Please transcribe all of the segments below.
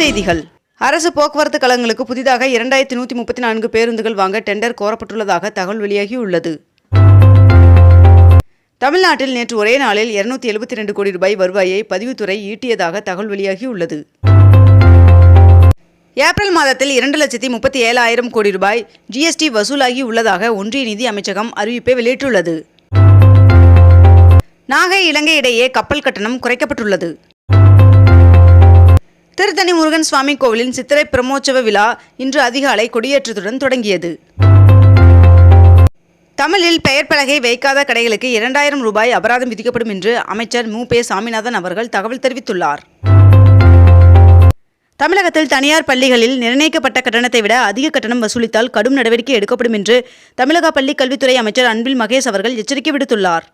செய்திகள். அரசு போக்குவரத்து கழகங்களுக்கு புதிதாக இரண்டாயிரத்தி நூற்றி முப்பத்தி நான்கு பேருந்துகள் வாங்க டெண்டர் கோரப்பட்டுள்ளதாக தகவல் வெளியாகியுள்ளது. தமிழ்நாட்டில் நேற்று ஒரே நாளில் இருநூத்தி எழுபத்தி ரெண்டு கோடி ரூபாய் வருவாயை பதிவுத்துறை ஈட்டியதாக தகவல் வெளியாகியுள்ளது. ஏப்ரல் மாதத்தில் இரண்டு லட்சத்தி முப்பத்தி ஏழாயிரம் கோடி ரூபாய் ஜிஎஸ்டி வசூலாகி உள்ளதாக ஒன்றிய நிதி அமைச்சகம் அறிவிப்பை வெளியிட்டுள்ளது. நாகை இலங்கை இடையே கப்பல் கட்டணம் குறைக்கப்பட்டுள்ளது. திருத்தணி முருகன் சுவாமி கோவிலின் சித்திரை பிரமோற்சவ விழா இன்று அதிகாலை கொடியேற்றத்துடன் தொடங்கியது. தமிழில் பெயர் பலகை வைக்காத கடைகளுக்கு இரண்டாயிரம் ரூபாய் அபராதம் விதிக்கப்படும் என்று அமைச்சர் மு. பே. சாமிநாதன் அவர்கள் தகவல் தெரிவித்துள்ளார். தமிழகத்தில் தனியார் பள்ளிகளில் நிர்ணயிக்கப்பட்ட கட்டணத்தை விட அதிக கட்டணம் வசூலித்தால் கடும் நடவடிக்கை எடுக்கப்படும் என்று தமிழக பள்ளிக் கல்வித்துறை அமைச்சர் அன்பில் மகேஷ் அவர்கள் எச்சரிக்கை விடுத்துள்ளார்.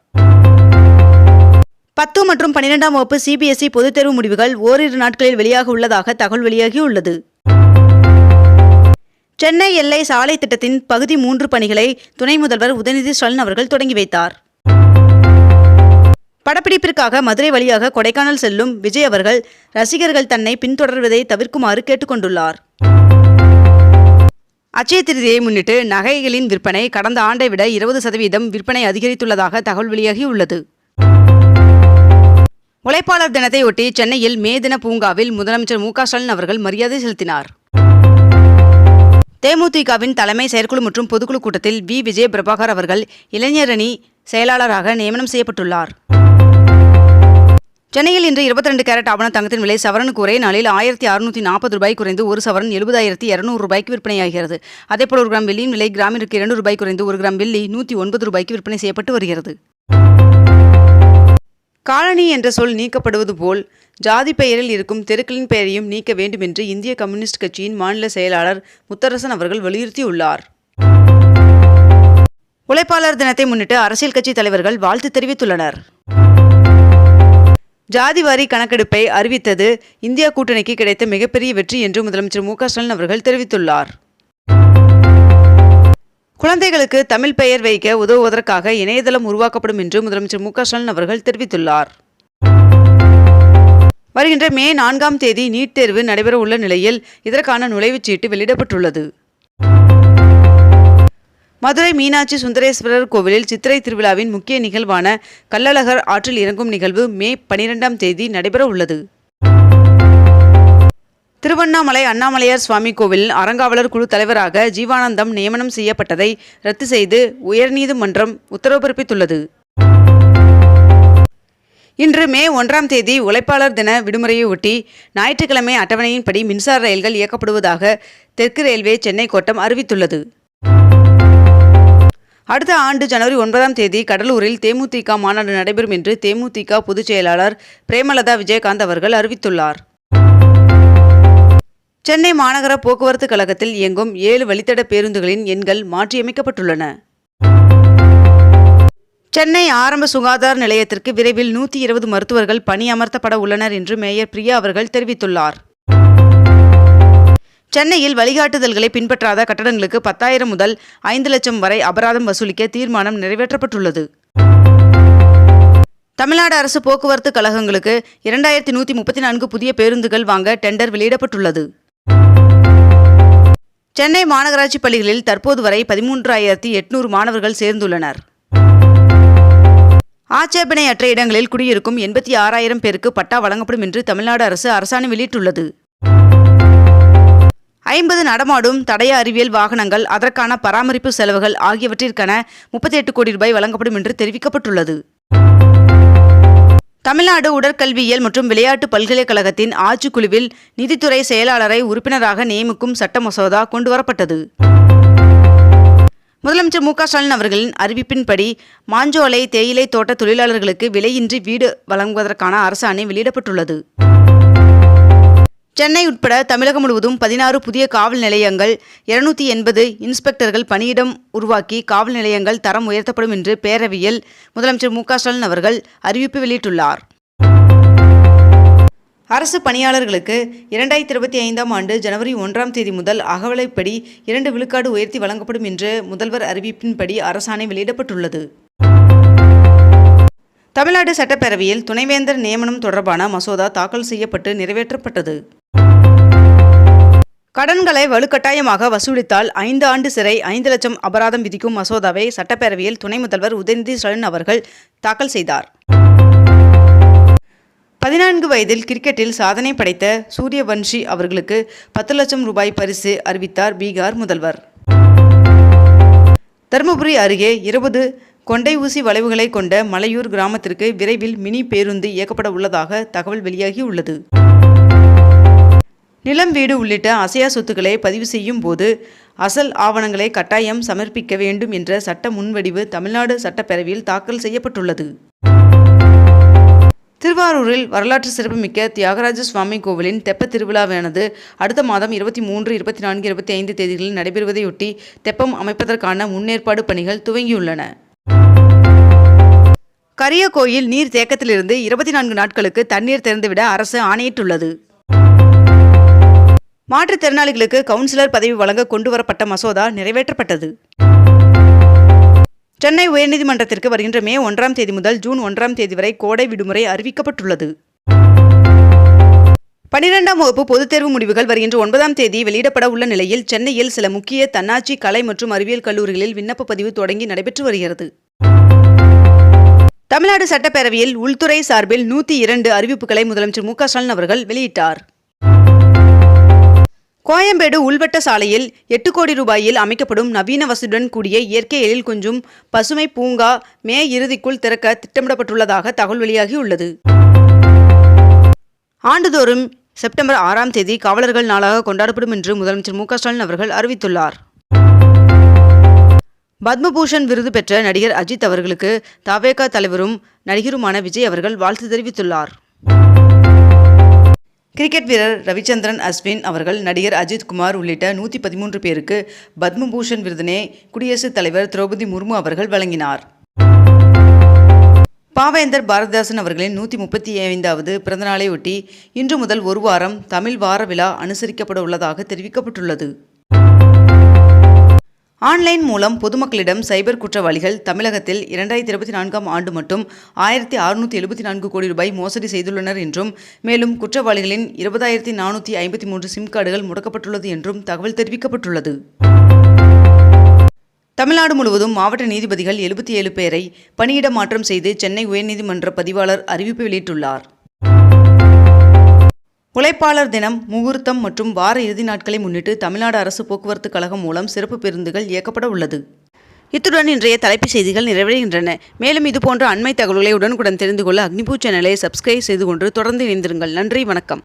பத்து மற்றும் பன்னிரெண்டாம் வகுப்பு சிபிஎஸ்இ பொதுத் தேர்வு முடிவுகள் ஓரிரு நாட்களில் வெளியாக உள்ளதாக தகவல் வெளியாகியுள்ளது. சென்னை எல்லை சாலை திட்டத்தின் பகுதி மூன்று பணிகளை துணை முதல்வர் உதயநிதி ஸ்டாலின் அவர்கள் தொடங்கி வைத்தார். படப்பிடிப்பிற்காக மதுரை வழியாக கொடைக்கானல் செல்லும் விஜய் அவர்கள் ரசிகர்கள் தன்னை பின்தொடர்வதை தவிர்க்குமாறு கேட்டுக்கொண்டுள்ளார். அச்சய திருதியை முன்னிட்டு நகைகளின் விற்பனை கடந்த ஆண்டை விட இருபது சதவீதம் விற்பனை அதிகரித்துள்ளதாக தகவல் வெளியாகியுள்ளது. உழைப்பாளர் தினத்தையொட்டி சென்னையில் மே தின பூங்காவில் முதலமைச்சர் மு ஸ்டாலின் அவர்கள் மரியாதை செலுத்தினார். தேமுதிகவின் தலைமை செயற்குழு மற்றும் பொதுக்குழு கூட்டத்தில் வி. விஜய பிரபாகர் அவர்கள் இளைஞரணி செயலாளராக நியமனம் செய்யப்பட்டுள்ளார். சென்னையில் இன்று இருபத்தி ரெண்டு கேரட் ஆவண தங்கத்தின் விலை சவரனுக்கு ஒரே நாளில் ஆயிரத்தி அறுநூற்றி நாற்பது ரூபாய் குறைந்து ஒரு சவரன் எழுபதாயிரத்தி இரநூறு ரூபாய்க்கு விற்பனையாகிறது. அதேபோல் ஒரு கிராம் வெள்ளியின் விலை கிராமிற்கு இரண்டு ரூபாய் குறைந்து ஒரு கிராம் வெள்ளி நூற்றி ஒன்பது ரூபாய்க்கு விற்பனை செய்யப்பட்டு வருகிறது. காலனி என்ற சொல் நீக்கப்படுவது போல் ஜாதி பெயரில் இருக்கும் தெருக்களின் பெயரையும் நீக்க வேண்டும் என்று இந்திய கம்யூனிஸ்ட் கட்சியின் மாநில செயலாளர் முத்தரசன் அவர்கள் வலியுறுத்தியுள்ளார். உழைப்பாளர் தினத்தை முன்னிட்டு அரசியல் கட்சி தலைவர்கள் வாழ்த்து தெரிவித்துள்ளனர். ஜாதி வாரி கணக்கெடுப்பை அறிவித்தது இந்தியா கூட்டணிக்கு கிடைத்த மிகப்பெரிய வெற்றி என்று முதலமைச்சர் மு க ஸ்டாலின் அவர்கள் தெரிவித்துள்ளார். குழந்தைகளுக்கு தமிழ் பெயர் வைக்க உதவுவதற்காக இணையதளம் உருவாக்கப்படும் என்று முதலமைச்சர் மு க ஸ்டாலின் அவர்கள் தெரிவித்துள்ளார். வருகின்ற மே நான்காம் தேதி நீட் தேர்வு நடைபெற உள்ள நிலையில் இதற்கான நுழைவுச்சீட்டு வெளியிடப்பட்டுள்ளது. மதுரை மீனாட்சி சுந்தரேஸ்வரர் கோவிலில் சித்திரை திருவிழாவின் முக்கிய நிகழ்வான கள்ளழகர் ஆற்றில் இறங்கும் நிகழ்வு மே பனிரெண்டாம் தேதி நடைபெற உள்ளது திருவண்ணாமலை அண்ணாமலையார் சுவாமி கோவில் அறங்காவலர் குழு தலைவராக ஜீவானந்தம் நியமனம் செய்யப்பட்டதை ரத்து செய்து உயர்நீதிமன்றம் உத்தரவு பிறப்பித்துள்ளது. இன்று மே ஒன்றாம் தேதி உழைப்பாளர் தின விடுமுறையை ஒட்டி ஞாயிற்றுக்கிழமை அட்டவணையின்படி மின்சார ரயில்கள் இயக்கப்படுவதாக தெற்கு ரயில்வே சென்னை கோட்டம் அறிவித்துள்ளது. அடுத்த ஆண்டு ஜனவரி ஒன்பதாம் தேதி கடலூரில் தேமுதிக மாநாடு நடைபெறும் என்று தேமுதிக பொதுச் செயலாளர் பிரேமலதா விஜயகாந்த் அவர்கள் அறிவித்துள்ளார். சென்னை மாநகர போக்குவரத்து கழகத்தில் இயங்கும் ஏழு வழித்தட பேருந்துகளின் எண்கள் மாற்றியமைக்கப்பட்டுள்ளன. சென்னை ஆரம்ப சுகாதார நிலையத்திற்கு விரைவில் நூற்றி இருபது மருத்துவர்கள் பணியமர்த்தப்பட உள்ளனர் என்று மேயர் பிரியா அவர்கள் தெரிவித்துள்ளார். சென்னையில் வழிகாட்டுதல்களை பின்பற்றாத கட்டடங்களுக்கு பத்தாயிரம் முதல் ஐந்து லட்சம் வரை அபராதம் வசூலிக்க தீர்மானம் நிறைவேற்றப்பட்டுள்ளது. தமிழ்நாடு அரசு போக்குவரத்து கழகங்களுக்கு இரண்டாயிரத்தி நூற்றி முப்பத்தி நான்கு புதிய பேருந்துகள் வாங்க டெண்டர் வெளியிடப்பட்டுள்ளது. சென்னை மாநகராட்சி பள்ளிகளில் தற்போது வரை பதிமூன்றாயிரத்தி எட்நூறு மாணவர்கள் சேர்ந்துள்ளனர். ஆட்சேபனையற்ற இடங்களில் குடியிருக்கும் எண்பத்தி ஆறாயிரம் பேருக்கு பட்டா வழங்கப்படும் என்று தமிழ்நாடு அரசு அரசாணை வெளியிட்டுள்ளது. ஐம்பது நடமாடும் தடய அறிவியல் வாகனங்கள் அதற்கான பராமரிப்பு செலவுகள் ஆகியவற்றிற்கான முப்பத்தி எட்டு கோடி ரூபாய் வழங்கப்படும் என்று தெரிவிக்கப்பட்டுள்ளது. தமிழ்நாடு உடற்கல்வியியல் மற்றும் விளையாட்டு பல்கலைக்கழகத்தின் ஆட்சிக்குழுவில் நிதித்துறை செயலாளரை உறுப்பினராக நியமிக்கும் சட்ட மசோதா கொண்டுவரப்பட்டது. முதலமைச்சர் மு க ஸ்டாலின் அவர்களின் அறிவிப்பின்படி மாஞ்சோலை தேயிலை தோட்ட தொழிலாளர்களுக்கு விலையின்றி வீடு வழங்குவதற்கான அரசாணை வெளியிடப்பட்டுள்ளது. சென்னை உட்பட தமிழகம் முழுவதும் பதினாறு புதிய காவல் நிலையங்கள் இருநூத்தி எண்பது இன்ஸ்பெக்டர்கள் பணியிடம் உருவாக்கி காவல் நிலையங்கள் தரம் உயர்த்தப்படும் என்று பேரவையில் முதலமைச்சர் மு ஸ்டாலின் அவர்கள் அறிவிப்பு வெளியிட்டுள்ளார். அரசு பணியாளர்களுக்கு இரண்டாயிரத்தி இருபத்தி ஐந்தாம் ஆண்டு ஜனவரி ஒன்றாம் தேதி முதல் அகவலைப்படி இரண்டு விழுக்காடு உயர்த்தி வழங்கப்படும் என்று முதல்வர் அறிவிப்பின்படி அரசாணை வெளியிடப்பட்டுள்ளது. தமிழ்நாடு சட்டப்பேரவையில் துணைவேந்தர் நியமனம் தொடர்பான மசோதா தாக்கல் செய்யப்பட்டு நிறைவேற்றப்பட்டது. கடன்களை வலுக்கட்டாயமாக வசூலித்தால் ஐந்து ஆண்டு சிறை ஐந்து லட்சம் அபராதம் விதிக்கும் மசோதாவை சட்டப்பேரவையில் துணை முதல்வர் உதயநிதி ஸ்டாலின் அவர்கள் தாக்கல் செய்தார். பதினான்கு வயதில் கிரிக்கெட்டில் சாதனை படைத்த சூரியவன்ஷி அவர்களுக்கு பத்து லட்சம் ரூபாய் பரிசு அறிவித்தார் பீகார் முதல்வர். தருமபுரி அருகே இருபது கொண்டை ஊசி வளைவுகளை கொண்ட மலையூர் கிராமத்திற்கு விரைவில் மினி பேருந்து இயக்கப்பட உள்ளதாக தகவல் வெளியாகியுள்ளது. நிலம் வீடு உள்ளிட்ட அசையா சொத்துக்களை பதிவு செய்யும் போது அசல் ஆவணங்களை கட்டாயம் சமர்ப்பிக்க வேண்டும் என்ற சட்ட முன்வடிவு தமிழ்நாடு சட்டப்பேரவையில் தாக்கல் செய்யப்பட்டுள்ளது. திருவாரூரில் வரலாற்று சிறப்புமிக்க தியாகராஜ சுவாமி கோவிலின் தெப்ப திருவிழாவானது அடுத்த மாதம் இருபத்தி மூன்று இருபத்தி நான்கு இருபத்தி ஐந்து தேதிகளில் நடைபெறுவதையொட்டி தெப்பம் அமைப்பதற்கான முன்னேற்பாடு பணிகள் துவங்கியுள்ளன. கரியகோயில் நீர் தேக்கத்திலிருந்து இருபத்தி நான்கு நாட்களுக்கு தண்ணீர் திறந்துவிட அரசு ஆணையிட்டுள்ளது. மாற்றுத்திறனாளிகளுக்கு கவுன்சிலர் பதவி வழங்க கொண்டுவரப்பட்ட மசோதா நிறைவேற்றப்பட்டது. சென்னை உயர்நீதிமன்றத்திற்கு வருகின்ற மே ஒன்றாம் தேதி முதல் ஜூன் ஒன்றாம் தேதி வரை கோடை விடுமுறை அறிவிக்கப்பட்டுள்ளது. பனிரெண்டாம் வகுப்பு பொதுத் தேர்வு முடிவுகள் வருகின்ற ஒன்பதாம் தேதி வெளியிடப்பட உள்ள நிலையில் சென்னையில் சில முக்கிய தன்னாட்சி கலை மற்றும் அறிவியல் கல்லூரிகளில் விண்ணப்ப பதிவு தொடங்கி நடைபெற்று வருகிறது. தமிழ்நாடு சட்டப்பேரவையில் உள்துறை சார்பில் நூற்றி இரண்டு அறிவிப்புகளை முதலமைச்சர் மு க ஸ்டாலின் அவர்கள் வெளியிட்டார். கோயம்பேடு உள்வட்ட சாலையில் எட்டு கோடி ரூபாயில் அமைக்கப்படும் நவீன வசதியுடன் கூடிய இயற்கை எழில் கொஞ்சும் பசுமை பூங்கா மே இறுதிக்குள் திறக்க திட்டமிடப்பட்டுள்ளதாக தகவல் வெளியாகியுள்ளது. ஆண்டுதோறும் செப்டம்பர் ஆறாம் தேதி காவலர்கள் நாளாக கொண்டாடப்படும் என்று முதலமைச்சர் மு ஸ்டாலின் அவர்கள் அறிவித்துள்ளார். பத்மபூஷன் விருது பெற்ற நடிகர் அஜித் அவர்களுக்கு தவேகா தலைவரும் நடிகருமான விஜய் அவர்கள் வாழ்த்து தெரிவித்துள்ளார். கிரிக்கெட் வீரர் ரவிச்சந்திரன் அஸ்வின் அவர்கள் நடிகர் அஜித் குமார் உள்ளிட்ட நூற்றி பதிமூன்று பேருக்கு பத்மபூஷன் விருதினை குடியரசுத் தலைவர் திரௌபதி முர்மு அவர்கள் வழங்கினார். பாவேந்தர் பாரதிதாசன் அவர்களின் நூற்றி முப்பத்தி ஐந்தாவது பிறந்தநாளையொட்டி இன்று முதல் ஒரு வாரம் தமிழ் வார விழா அனுசரிக்கப்பட உள்ளதாக தெரிவிக்கப்பட்டுள்ளது. ஆன்லைன் மூலம் பொதுமக்களிடம் சைபர் குற்றவாளிகள் தமிழகத்தில் இரண்டாயிரத்தி இருபத்தி நான்காம் ஆண்டு மட்டும் ஆயிரத்தி அறுநூற்றி எழுபத்தி நான்கு கோடி ரூபாய் மோசடி செய்துள்ளனர் என்றும் மேலும் குற்றவாளிகளின் இருபதாயிரத்தி நானூற்றி ஐம்பத்தி மூன்று சிம் கார்டுகள் முடக்கப்பட்டுள்ளது என்றும் தகவல் தெரிவிக்கப்பட்டுள்ளது. தமிழ்நாடு முழுவதும் மாவட்ட நீதிபதிகள் எழுபத்தி ஏழு பேரை பணியிட மாற்றம் செய்து சென்னை உயர்நீதிமன்ற பதிவாளர் அறிவிப்பு வெளியிட்டுள்ளார். உழைப்பாளர் தினம் முகூர்த்தம் மற்றும் வார இறுதி நாட்களை முன்னிட்டு தமிழ்நாடு அரசு போக்குவரத்து கழகம் மூலம் சிறப்பு பேருந்துகள் இயக்கப்பட உள்ளது. இத்துடன் இன்றைய தலைப்புச் செய்திகள் நிறைவடைகின்றன. மேலும் இதுபோன்ற அண்மை தகவல்களை உடனுக்குடன் தெரிந்து கொள்ள அக்னிபூ சேனலை சப்ஸ்கிரைப் செய்து கொண்டு தொடர்ந்து இணைந்திருங்கள். நன்றி வணக்கம்.